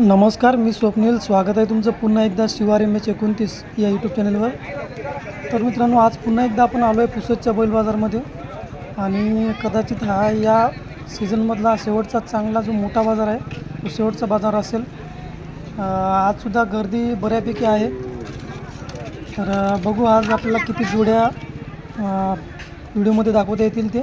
नमस्कार मी स्वप्नील. स्वागत आहे तुमचं पुन्हा एकदा शिवार एम एच एकोणतीस या यूट्यूब चॅनलवर तर मित्रांनो आज पुन्हा एकदा आपण आलो आहे पुसदच्या बैल बाजारमध्ये. आणि कदाचित हा या सीझनमधला शेवटचा चांगला जो मोठा बाजार आहे तो शेवटचा बाजार असेल. आजसुद्धा गर्दी बऱ्यापैकी आहे. तर बघू आज आपल्याला किती जोड्या व्हिडिओमध्ये दाखवता येतील ते.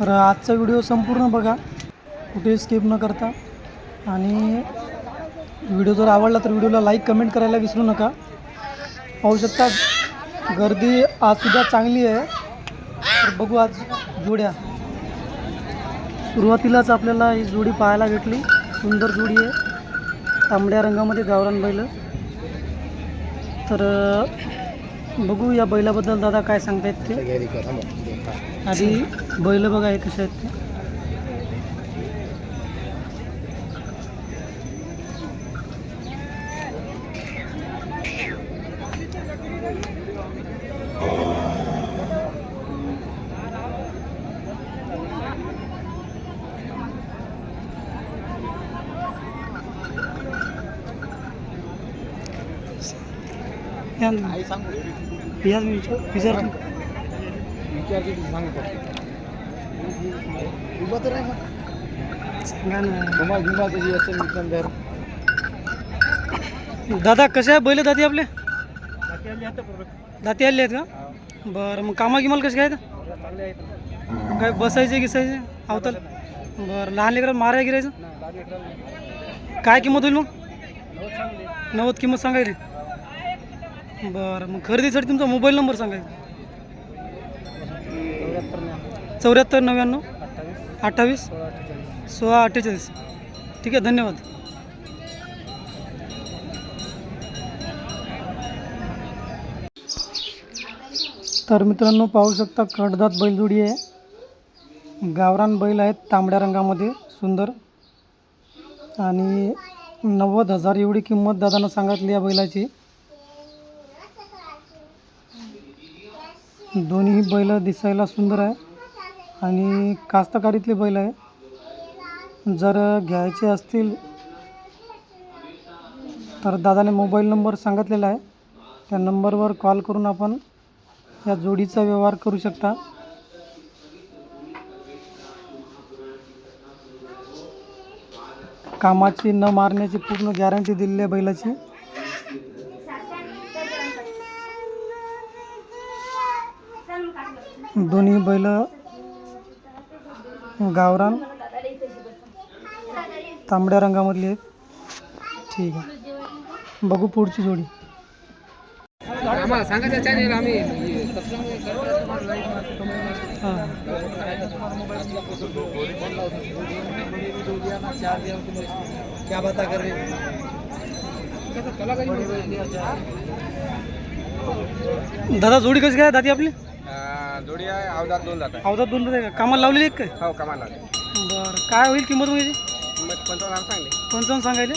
तर आजचा व्हिडिओ संपूर्ण बघा. कुठेही स्किप न करता. आणि व्हिडिओ जर आवडला तर व्हिडिओला लाईक कमेंट करायला विसरू नका. पाहू शकता गर्दी आजसुद्धा चांगली आहे. तर बघू आज जोड्या. सुरुवातीलाच आपल्याला ही जोडी पाहायला भेटली. सुंदर जोडी आहे. तांबड्या रंगामध्ये गावरान बैल. तर बघू या बैलाबद्दल दादा काय सांगतायत ते. आधी बैल बघा हे कसे आहेत ते. विचार- दादा कसे आहे बैल दाती आपले? दाती आले आहेत का? बरं मग कामा गिमाल कसे काय आहेत? काय बसायचे गिसायचे? अवतल? बरं लहान लेकरं माराय गिरायचं? काय किंमत होईल मग? नव्वद किंमत सांगायची. बरं मग खरेदीसाठी तुमचा मोबाईल नंबर सांगायचा चौऱ्याहत्तर नव्याण्णव अठ्ठावीस सोळा अठ्ठेचाळीस. ठीक आहे धन्यवाद. तर मित्रांनो पाहू शकता कडदात बैलजोडी आहे. गावरान बैल आहेत तांबड्या रंगामध्ये सुंदर. आणि नव्वद हजार एवढी किंमत दादानं सांगितली या बैलाची. दोन्ही बैल दिसायला सुंदर आहे. आणि कास्तकारीतले बैल आहे. जर घ्यायचे असतील तर दादाने मोबाईल नंबर सांगितलेला आहे. त्या नंबरवर कॉल करून आपण या जोडीचा व्यवहार करू शकता. कामाची न मारण्याची पूर्ण गॅरंटी दिलेली आहे बैलाची. दोन्ही बैल गावरान तांबड्या रंगामधली आहेत. ठीक आहे. बघू पुढची जोडी. हां. क्या कर रहे दादा जोडी कशी काय? दादी आपली? जोडी आहे दोन जात अवधात दोन का? कामाला लावलेली एक काय हो कमाला बरं काय होईल किंमत मग याची किंमत पंचावन्न सांगली. पंचावन्न सांगायले.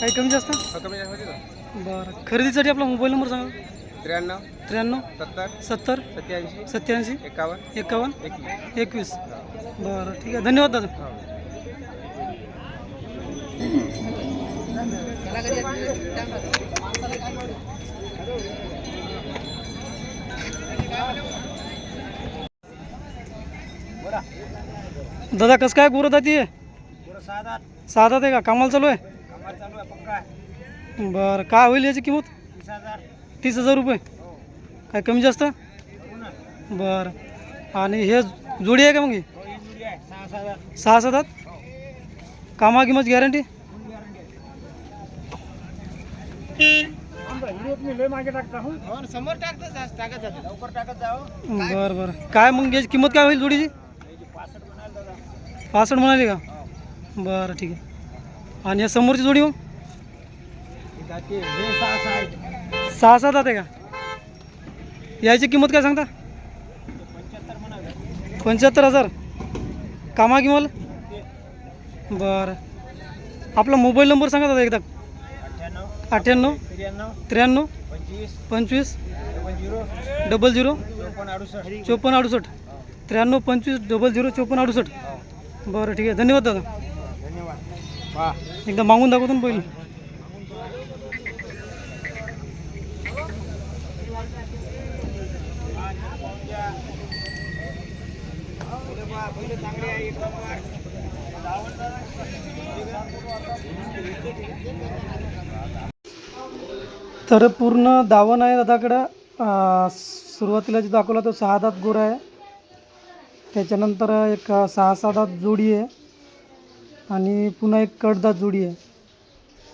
काही कमी जास्त? हो कमी जास्त होती ना. बरं खरेदीसाठी आपला मोबाईल नंबर सांगा. त्र्याण्णव त्र्याण्णव सत्तर सत्तर सत्याऐंशी सत्याऐंशी एकावन्न एकावन्न एकवीस. एकवीस. बरं ठीक आहे. धन्यवाद दादा. हो. दादा कसं काय गुरं दाती दात आहे का? कामाला चालू आहे? बरं काय होईल याची किंमत? तीस हजार. रुपये. काय कमी जास्त? बरं. आणि हे जोडी आहे का मग ही? सहा सात कामा किंमत गॅरंटी? समोर टाकत टाकत जाते. लवकर टाकत जाओ बरं बरं. काय मग याची किंमत काय होईल जोडीची? पासष्ट म्हणाली का? बरं ठीक आहे. आणि या समोरची जोडी मग? सहा सात आहे का? याची किंमत काय सांगता? पंच्याहत्तर हजार. कामा किंवा बरं. आपला मोबाईल नंबर सांगा दादा एकदा. अठ्ठ्याण्णव त्र्याण्णव पंचवीस डबल झिरो चोपन्न अडुसष्ट. त्र्याण्णव पंचवीस डबल झिरो चोपन्न अडुसष्ट. बरं ठीक आहे. धन्यवाद दादा. धन्यवाद एकदा मागून दाखवतो ना पहिले. तर पूर्ण दावण आहे दादाकडं. सुरुवातीला जे दाखवला तो सहा दात गोरा आहे. त्याच्यानंतर एक सहा सहा दात जोडी आहे आणि पुन्हा एक कडदात जोडी आहे.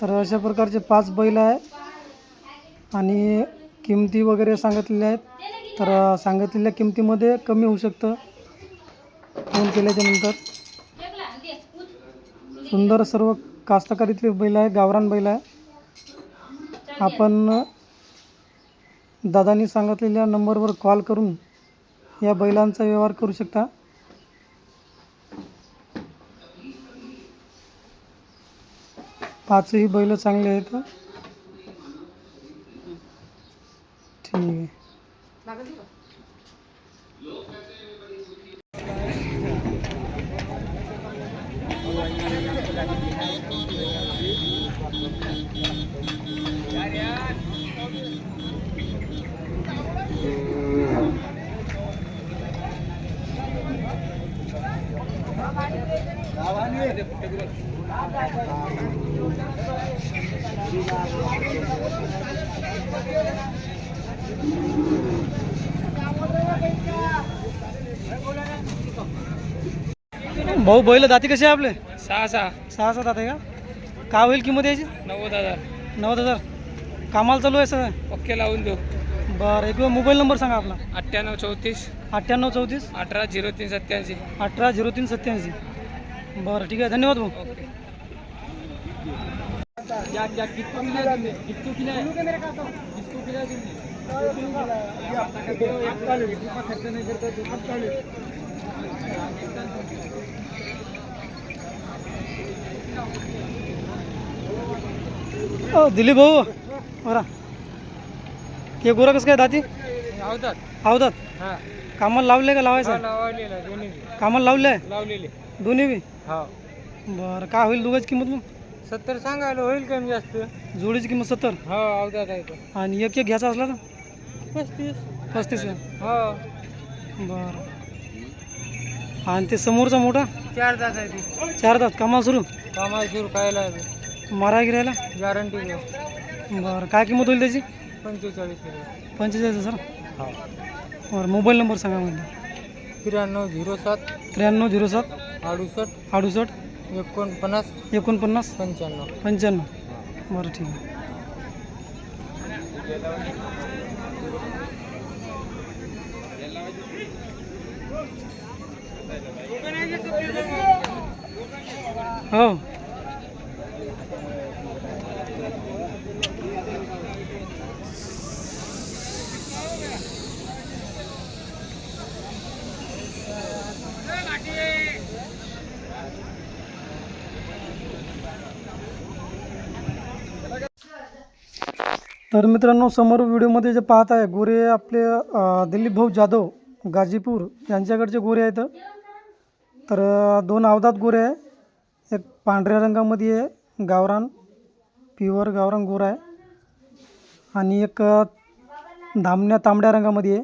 तर अशा प्रकारचे पाच बैल आहे आणि किमती वगैरे सांगितलेल्या आहेत. तर सांगितलेल्या किमतीमध्ये कमी होऊ शकतं. फोन केल्याच्यानंतर. सुंदर सर्व कास्तकारीतले बैल आहे गावरान बैल आहे. आपण दादानी सांगितलेल्या नंबरवर कॉल करून या बैलांचा व्यवहार करू शकता. पाचही बैल चांगले आहेत. ठीक आहे. भाऊ बैल दाती कसे आहे आपले? सहा सहा. सहा सात दाते का? काय होईल किंमत याची? नव्वद हजार. नव्वद हजार. कामाला चालू आहे सगळं? ओके लावून देऊ. बरं एक मोबाईल नंबर सांगा आपला. अठ्ठ्याण्णव चौतीस. अठ्ठ्याण्णव चौतीस. अठरा झिरो तीन सत्याऐंशी अठरा झिरो तीन सत्याऐंशी बरं ठीक आहे धन्यवाद भाऊ ओके दिलीप भाऊ बरा हे गोरा कसं काय दाती? लावतात आवतात हा. कामाला लावले का लावायचं? लावलेलं दोन्ही कामाला लावले? लावलेले. दोन्ही बी? हा. बरं काय होईल दोघांची किंमत मग? सत्तर सांगायला होईल कमी जास्त. जोडीची किंमत सत्तर? हो अवधात आहे तो आणि एक एक घ्यायचा असला तर? पस्तीस. पस्तीस आहे. हो. बरं. आणि ते समोरचा मोठा? चार तास आहे ती. चार तास कामाला सुरू? कामाला सुरू खायला मारा गिरायला? गॅरंटी बरं काय किंमत होईल त्याची? पंचेचाळीस पंचेचाळीस सर हो. बरं मोबाईल नंबर सांगा म्हणजे त्र्याण्णव झिरो सात त्र्याण्णव झिरो सात अडुसष्ट अडुसष्ट एकोणपन्नास एकोणपन्नास पंच्याण्णव. पंच्याण्णव. बरं ठीक आहे. हो. तर मित्रांनो समोर व्हिडिओमध्ये जे पाहत आहे गोरे आपले दिलीप भाऊ जाधव गाजीपूर यांच्याकडचे गोरे आहेत. तर दोन अवधात गोरे आहे एक पांढऱ्या रंगामध्ये आहे गावरान प्युअर गावरान गोरा आहे. आणि एक धामण्या तांबड्या रंगामध्ये आहे.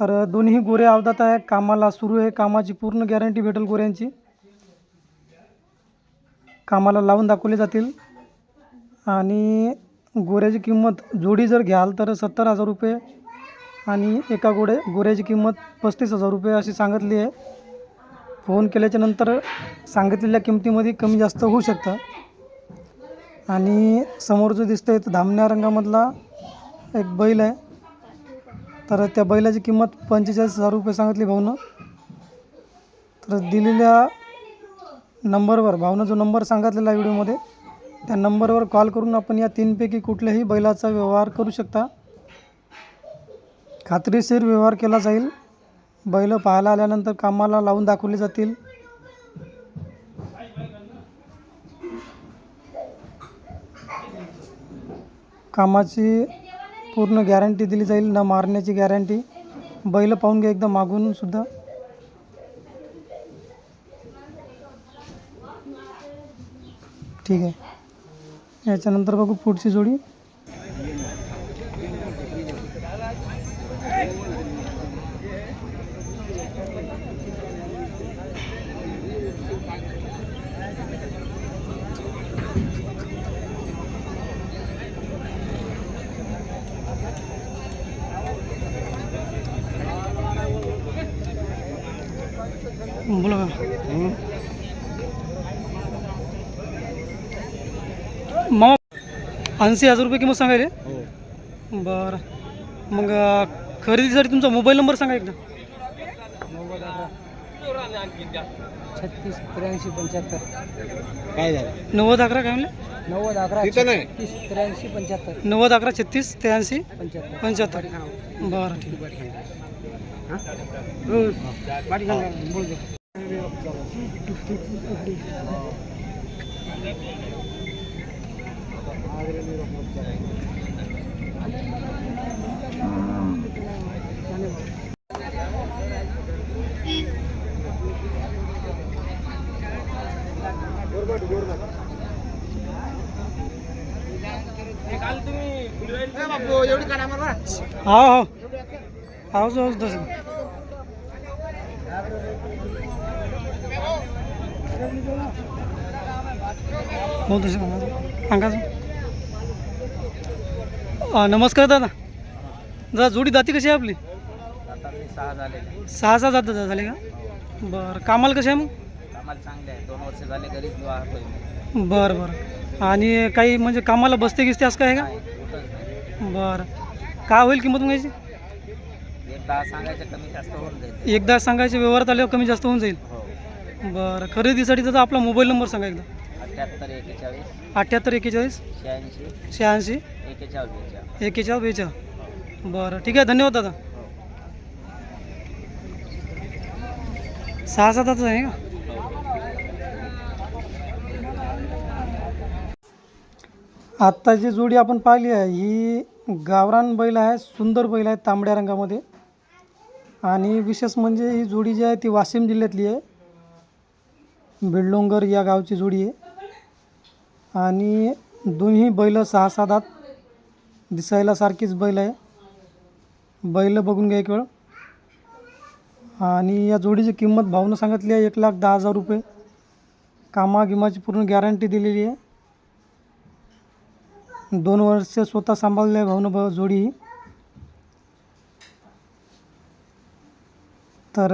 तर दोन्ही गोरे अवधात आहे कामाला सुरू आहे. कामाची पूर्ण गॅरंटी भेटेल गोऱ्यांची. कामाला लावून दाखवले जातील. आणि गोऱ्याची किंमत जोडी जर घ्याल तर सत्तर हजार रुपये आणि एका गोडे गोऱ्याची किंमत पस्तीस हजार रुपये अशी सांगितली आहे. फोन केल्याच्यानंतर सांगितलेल्या किमतीमध्ये कमी जास्त होऊ शकतं. आणि समोर जो दिसतं आहे तो धामण्या रंगामधला एक बैल आहे. तर त्या बैलाची किंमत पंचेचाळीस हजार रुपये सांगितली भाऊनं. तर दिलेल्या नंबरवर भाऊनं जो नंबर सांगितलेला आहे व्हिडिओमध्ये त्या नंबरवर कॉल करून आपण या तीनपैकी कुठल्याही बैलाचा व्यवहार करू शकता. खात्रीशीर व्यवहार केला जाईल. बैल पाहायला आल्यानंतर कामाला लावून दाखवले जातील. कामाची पूर्ण गॅरंटी दिली जाईल न मारण्याची गॅरंटी. बैल पाहून घ्या एकदा मागून सुद्धा. ठीक आहे. याच्यानंतर बघू पुढची जोडी बोला का मामा ऐंशी हजार रुपये किंमत सांगायले? हो. बरं. मग अं, खरेदीसाठी तुमचा मोबाईल नंबर सांगा एकदा. छत्तीस त्र्याऐंशी पंच्याहत्तर. काय झालं? नव्वद अकरा काय म्हणले? नव्वद अकरा तिथं नाही. छत्तीस त्र्याऐंशी पंच्याहत्तर. नव्वद अकरा छत्तीस त्र्याऐंशी पंच्याहत्तर. पंच्याहत्तर. बरं. ठीक बोल दे एवढी काढा मला हा हो हा जो दस हो तसं सांगा अं, नमस्कार दादा. दादा जोडी दाती कशी आहे आपली? आता मी सहा झाले सहा सहा जात झाले का? बरं कामाला कशी आहे मग? आम्हाला चांगले आहे. दोन वर्ष झाले घरीच राहतोय बरं बरं. आणि काही म्हणजे कामाला बसते गिसते असं काय आहे का? कुठंच नाही. बरं. काय होईल किंमत मग याची एक दहा सांगायचं कमी जास्त होऊन जाईल. एकदा सांगायचे व्यवहारात आल्यावर कमी जास्त होऊन जाईल. हो. बरं खरेदीसाठी तर आपला मोबाईल नंबर सांगा एकदा. अठ्ठ्याहत्तर एकेचाळीस अठ्ठ्याहत्तर एक्केचाळीस? शहाऐंशी. शहाऐंशी? एकेचाळीस बेचाळीस बरं ठीक आहे धन्यवाद दादा. सहा सातच आहे का? आत्ता जी जोडी आपण पाहिली आहे ही गावरान बैल आहे सुंदर बैल आहे तांबड्या रंगामध्ये. आणि विशेष म्हणजे ही जोडी जी आहे ती वाशिम जिल्ह्यातली आहे. बिल्डोंगर या गावची जोडी आहे. आणि दोन्ही बैल सहा सात दिसायला सारखीच बैल आहे. बैल बघून घ्या एक वेळ. आणि या जोडीची किंमत भावनं सांगितली आहे एक लाख दहा हजार रुपये. कामागिमाची पूर्ण गॅरंटी दिलेली आहे. दोन वर्ष स्वतः सांभाळले आहे भावनं जोडी ही. तर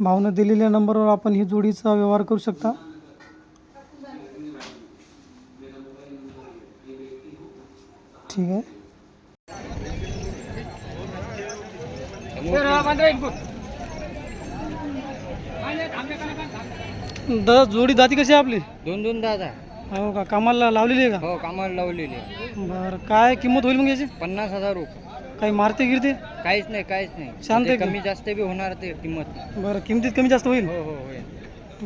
भावनं दिलेल्या नंबरवर आपण ही जोडीचा व्यवहार करू शकता. ठीक आहे. दादा जोडी दाती कशी आहे आपली? दोन दोन दादा. हो का? कामाला लावलेली आहे का? हो कामाला लावलेली आहे. बरं. काय किंमत होईल मग याची? पन्नास हजार रुपये. काही मारते गिरते? काहीच नाही काहीच नाही. शांत एकदम. कमी जास्त बी होणार ते किंमत. बरं किमतीत कमी जास्त होईल? हो हो होईल.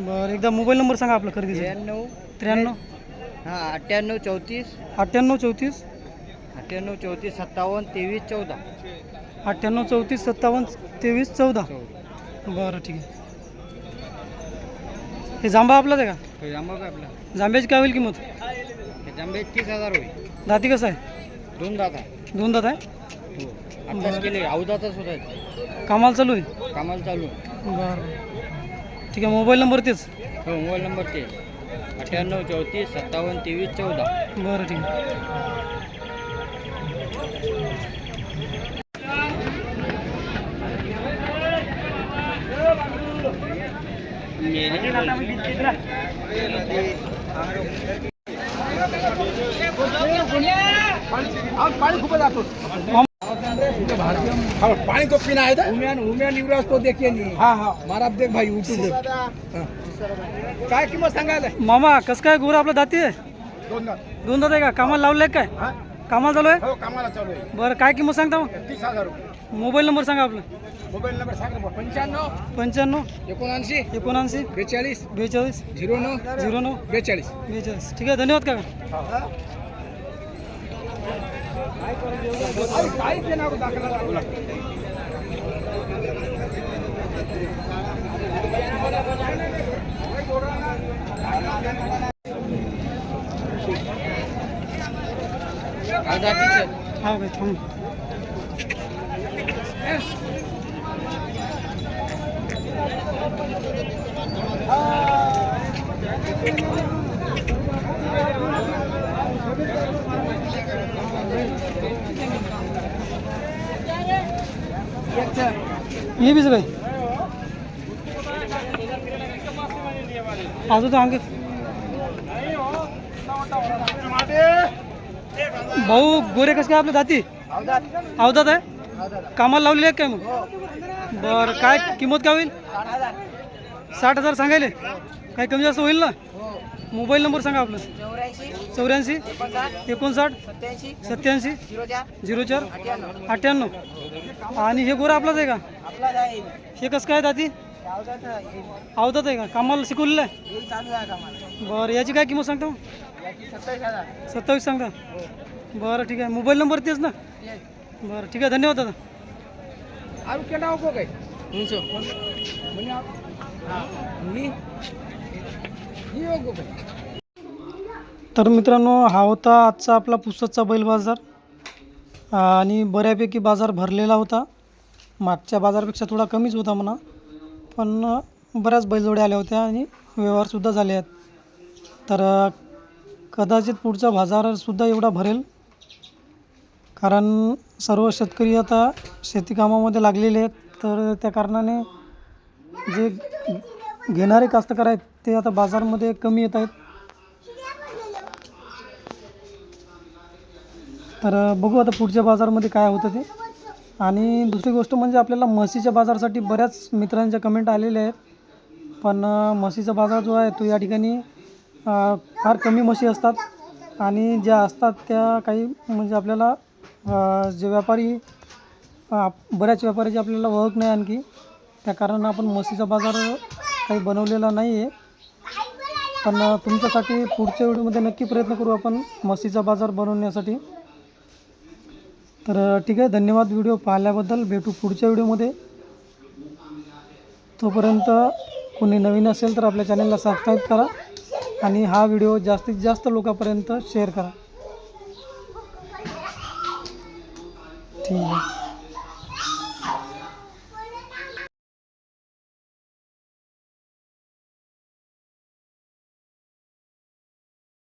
बरं एकदा मोबाईल नंबर सांगा आपला खरेदीचा. त्र्याण्णव त्र्याण्णव? हा अठ्ठ्याण्णव चौतीस. अठ्ठ्याण्णव चौतीस? अठ्ठ्याण्णव चौतीस सत्तावन्न तेवीस चौदा. अठ्ठ्याण्णव चौतीस सत्तावन्न तेवीस चौदा. बरं ठीक आहे. हे जांबा आपलाच आहे का? तो जांबा काय आपला? जांब्याची काय होईल किंमत? हे जांबे तीस हजार होईल. दाती कसं आहे? दोन दाता. दोन दात आहे? हो. आत्ताच केले अवदातच होत आहेत. कामाला चालू आहे? कामाला चालू. आहे. बरं. ठीक आहे मोबाईल नंबर तेच? हो मोबाईल नंबर ते अठ्ठ्याण्णव चौतीस सत्तावन्न तेवीस चौदा. बरं ठीक आहे. पानी को पीना है इधर? उम्यान उम्यान युवराज तो देखिए नहीं। हाँ हाँ। मारा देख भाई यूट्यूब काय किंमत सांगायला? मामा कसं काय गोरा आपला दाती आहे? दोन दात. दोन दात आहे का? कामाला लावलं आहे काय? कामाला चालू आहे? हो कामाला चालू आहे. बरं काय किंमत सांगता मग? तीस हजार रुपये. मोबाईल नंबर सांगा आपला. मोबाईल नंबर सांग पंच्याण्णव पंच्याण्णव एकोणऐंशी एकोणऐंशी बेचाळीस बेचाळीस झिरो नऊ झिरो नऊ बेचाळीस. बेचाळीस. ठीक आहे धन्यवाद काका. हा जातीचं हा काय थांब. ये बीस भाई। आजू तो आगे भाऊ गोरे कसं काय आपल्या दाती अवधात आहे? कामाला लावलेले आहे काय मग? बरं काय किंमत काय होईल? साठ हजार सांगायले. काय कमी जास्त होईल ना? मोबाईल नंबर सांगा आपलं. चौऱ्याऐंशी एकोणसाठ सत्याऐंशी झिरो चार अठ्ठ्याण्णव. आणि हे गोरं आपलाच आहे का? आपला हे कसं काय दाती अवधात आहे. का? कामाला शिकवलेलं आहे? बरं याची काय किंमत सांगता? सत्तावीस सांगा. बरं ठीक आहे. मोबाईल नंबर तेच ना? बरं ठीक आहे. धन्यवाद दादा. हो काय ही. हो तर मित्रांनो हा होता आजचा आपला पुस्तकचा बैल बाजार. आणि बऱ्यापैकी बाजार भरलेला होता. मागच्या बाजारपेक्षा थोडा कमीच होता म्हणा. पण बऱ्याच बैलजोड्या आल्या होत्या आणि व्यवहारसुद्धा झाले आहेत. तर कदाचित पुढचा बाजारसुद्धा एवढा भरेल. कारण सर्व शेतकरी आता शेतीकामामध्ये लागलेले आहेत. तर त्या कारणाने जे घेणारे कास्तकार आहेत ते आता बाजारमध्ये कमी येत आहेत. तर बघू आता पुढच्या बाजारमध्ये काय होतं ते. आणि दुसरी गोष्ट म्हणजे आपल्याला म्हशीच्या बाजारासाठी बऱ्याच मित्रांच्या कमेंट आलेल्या आहेत. पण म्हशीचा बाजार जो आहे तो या ठिकाणी फार कमी म्हशी असतात. आणि ज्या असतात त्या काही म्हणजे आपल्याला जे व्यापारी बऱ्याच व्यापाऱ्याची आपल्याला ओळख नाही आणखी. त्या कारणानं आपण म्हशीचा बाजार काही बनवलेला नाही आहे पण तुमच्यासाठी पुढच्या व्हिडिओमध्ये नक्की प्रयत्न करू आपण म्हशीचा बाजार बनवण्यासाठी. तर ठीक आहे. धन्यवाद व्हिडिओ पाहिल्याबद्दल. भेटू पुढच्या व्हिडिओमध्ये. तोपर्यंत कोणी नवीन असेल तर आपल्या चॅनलला सबस्क्राईब करा. आणि हा व्हिडिओ जास्तीत जास्त लोकांपर्यंत शेअर करा. ठीक आहे.